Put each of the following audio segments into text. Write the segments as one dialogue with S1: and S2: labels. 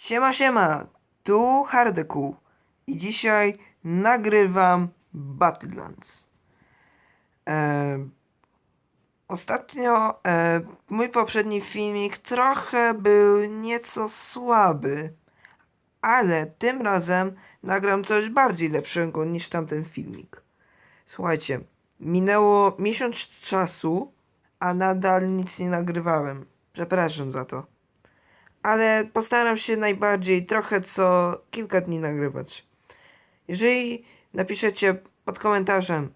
S1: Siema, siema, tu Hardeku i dzisiaj nagrywam Battlelands. E, ostatnio e, mój poprzedni filmik trochę był nieco słaby, ale tym razem nagram coś bardziej lepszego niż tamten filmik. Słuchajcie, minęło miesiąc czasu, a nadal nic nie nagrywałem. Przepraszam za to ale postaram się najbardziej trochę co kilka dni nagrywać. Jeżeli napiszecie pod komentarzem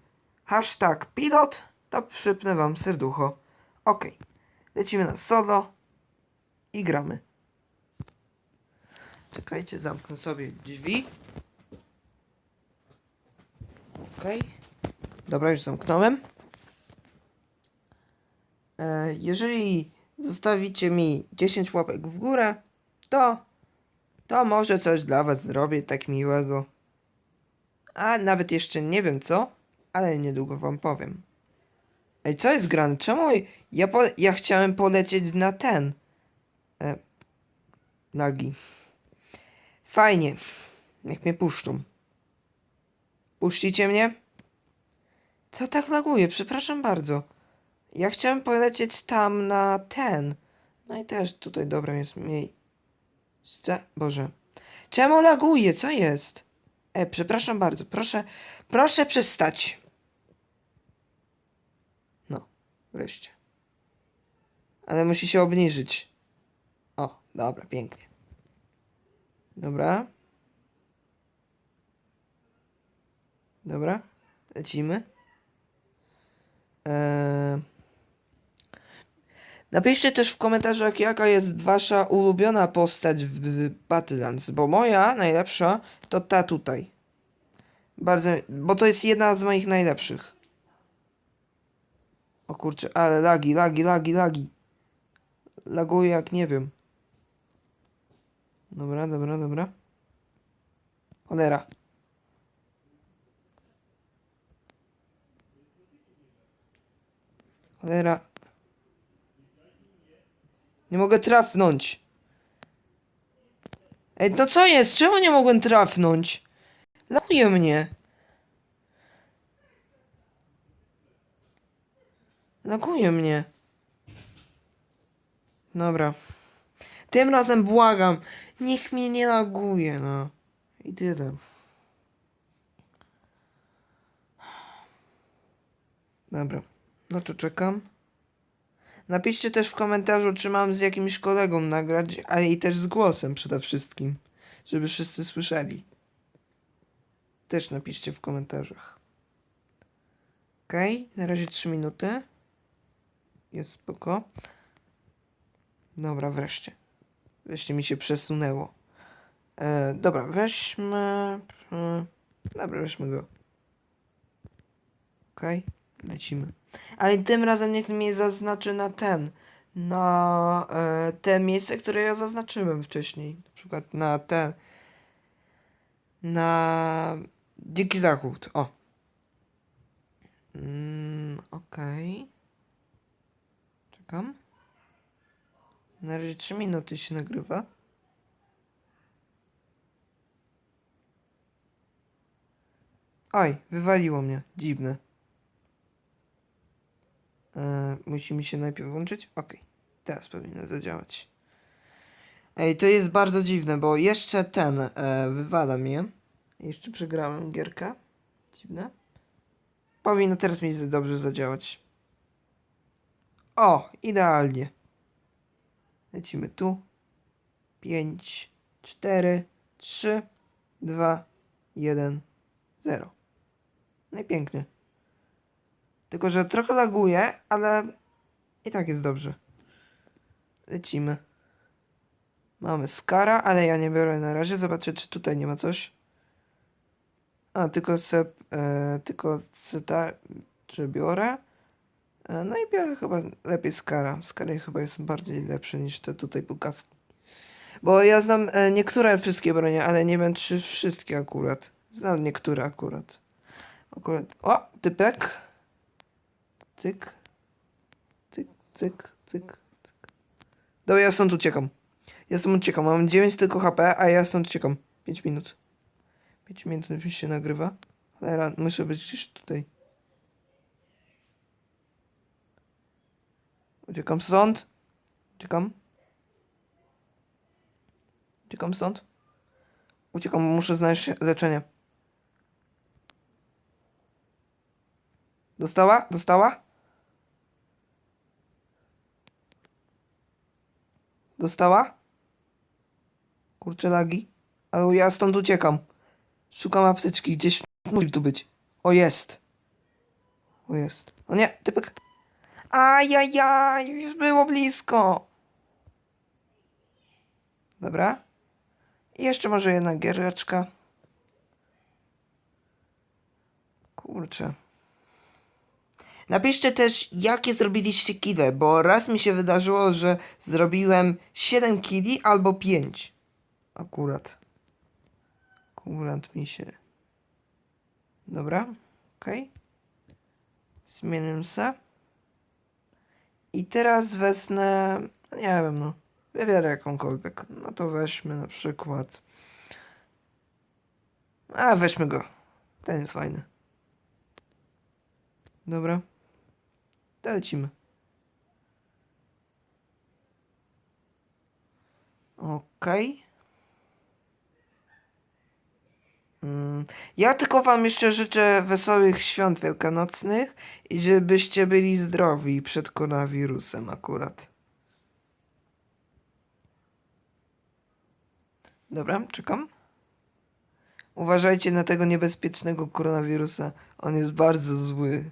S1: hashtag pilot, to przypnę wam serducho. Ok, lecimy na solo i gramy. Czekajcie, zamknę sobie drzwi. Ok, dobra, już zamknąłem. E, jeżeli zostawicie mi 10 łapek w górę, to to może coś dla was zrobię tak miłego. A nawet jeszcze nie wiem co, ale niedługo wam powiem. Ej, co jest grane? Czemu ja, po, ja chciałem polecieć na ten? E, lagi. Fajnie. Niech mnie puszczą. Puścicie mnie? Co tak laguje? Przepraszam bardzo. Ja chciałem polecieć tam na ten. No i też tutaj dobra jest miejsce. Boże. Czemu laguje? Co jest? E, przepraszam bardzo. Proszę, proszę przestać. No, wreszcie. Ale musi się obniżyć. O, dobra, pięknie. Dobra. Dobra, lecimy. Eee... Napiszcie też w komentarzach, jaka jest wasza ulubiona postać w Battlelands, bo moja najlepsza to ta tutaj. Bardzo, bo to jest jedna z moich najlepszych. O kurczę, ale lagi, lagi, lagi, lagi. Laguje jak nie wiem. Dobra, dobra, dobra. Cholera. Cholera. Nie mogę trafnąć. Ej, no co jest? Czemu nie mogłem trafnąć? Laguje mnie. Laguje mnie. Dobra. Tym razem błagam. Niech mnie nie laguje, no. I tyle. Dobra. No to czekam. Napiszcie też w komentarzu, czy mam z jakimś kolegą nagrać, ale i też z głosem przede wszystkim, żeby wszyscy słyszeli. Też napiszcie w komentarzach. Okej, okay, na razie 3 minuty. Jest spoko. Dobra, wreszcie. Wreszcie mi się przesunęło. E, dobra, weźmy... E, dobra, weźmy go. Okej, okay, lecimy. Ale tym razem niech mnie zaznaczy na ten. Na e, te miejsce, które ja zaznaczyłem wcześniej. Na przykład na ten. Na Dziki Zachód. O. Mm, Okej. Okay. Czekam. Na razie 3 minuty się nagrywa. Oj, wywaliło mnie. Dziwne. E, musi mi się najpierw włączyć? Ok, teraz powinno zadziałać. Ej, to jest bardzo dziwne, bo jeszcze ten e, wywala mnie. Jeszcze przegrałem gierkę. Dziwne. Powinno teraz mi dobrze zadziałać. O, idealnie. Lecimy tu. 5, 4, 3, 2, 1, 0. No. Tylko, że trochę laguje, ale i tak jest dobrze. Lecimy. Mamy Skara, ale ja nie biorę na razie. Zobaczę, czy tutaj nie ma coś. A, tylko se, e, tylko ta, czy biorę. E, no i biorę chyba lepiej Skara. Skara chyba jest bardziej lepszy niż te tutaj pukawki. Bo ja znam e, niektóre wszystkie bronie, ale nie wiem, czy wszystkie akurat. Znam niektóre akurat. Akurat. O, typek. Cyk. Cyk, cyk, cyk, cyk. Dobra, ja stąd uciekam. Ja stąd uciekam. Mam 9 tylko HP, a ja stąd uciekam. 5 minut. 5 minut już się nagrywa. Ale muszę być gdzieś tutaj. Uciekam stąd. Uciekam. Uciekam stąd. Uciekam, muszę znaleźć leczenie. Dostała? Dostała? Dostała? Kurczę lagi. Ale ja stąd uciekam. Szukam apteczki, gdzieś musi tu być. O jest. O jest. O nie, typek. Ajajaj, już było blisko. Dobra. I jeszcze może jedna giereczka. Kurczę. Napiszcie też, jakie zrobiliście kile, bo raz mi się wydarzyło, że zrobiłem 7 kili albo 5. Akurat. Akurat mi się. Dobra, okej. Zmienię se. I teraz wezmę, nie wiem no, wybiorę jakąkolwiek. No to weźmy na przykład. A, weźmy go. Ten jest fajny. Dobra. Lecimy. Okej. Mm, Ja tylko wam jeszcze życzę wesołych świąt wielkanocnych i żebyście byli zdrowi przed koronawirusem akurat. Dobra, czekam. Uważajcie na tego niebezpiecznego koronawirusa. On jest bardzo zły.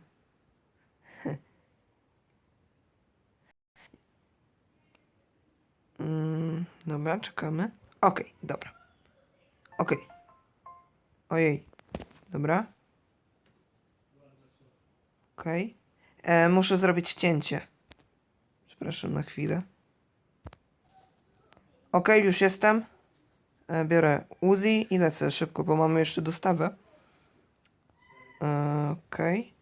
S1: Mm, dobra, czekamy. Okej, dobra. Okej. Ojej. Dobra. Okej. E, Muszę zrobić cięcie. Przepraszam na chwilę. Okej, już jestem. E, biorę Uzi i lecę szybko, bo mamy jeszcze dostawę. E, Okej.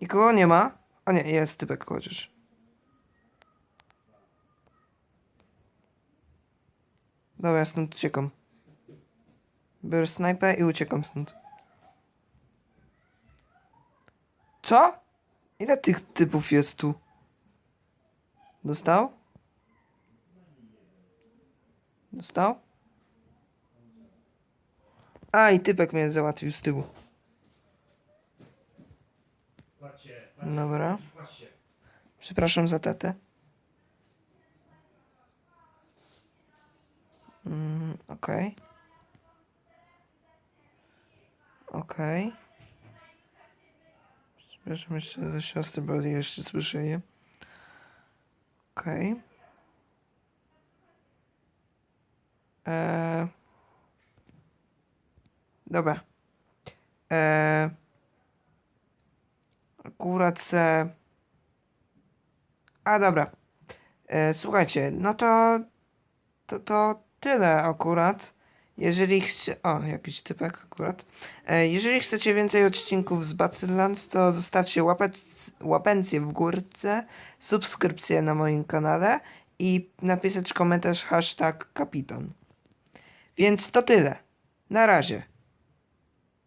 S1: Nikogo nie ma? O nie, jest typek chociaż. Dobra, ja stąd uciekam. Biorę snajpę i uciekam stąd. Co? Ile tych typów jest tu? Dostał? Dostał? A, i typek mnie załatwił z tyłu. Dobra. Przepraszam za tatę. Mm, okej. Okej. Przepraszam jeszcze za siostrę, bo jeszcze słyszę je. Okej. Eee. Dobra. Eee. Akurat se... A, dobra. E, słuchajcie, no to... To, to tyle akurat. Jeżeli chce... O, jakiś typek akurat. E, jeżeli chcecie więcej odcinków z Bacyllands, to zostawcie łapec, łapencję w górce, subskrypcję na moim kanale i napisać komentarz hashtag kapitan. Więc to tyle. Na razie.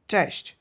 S1: Cześć.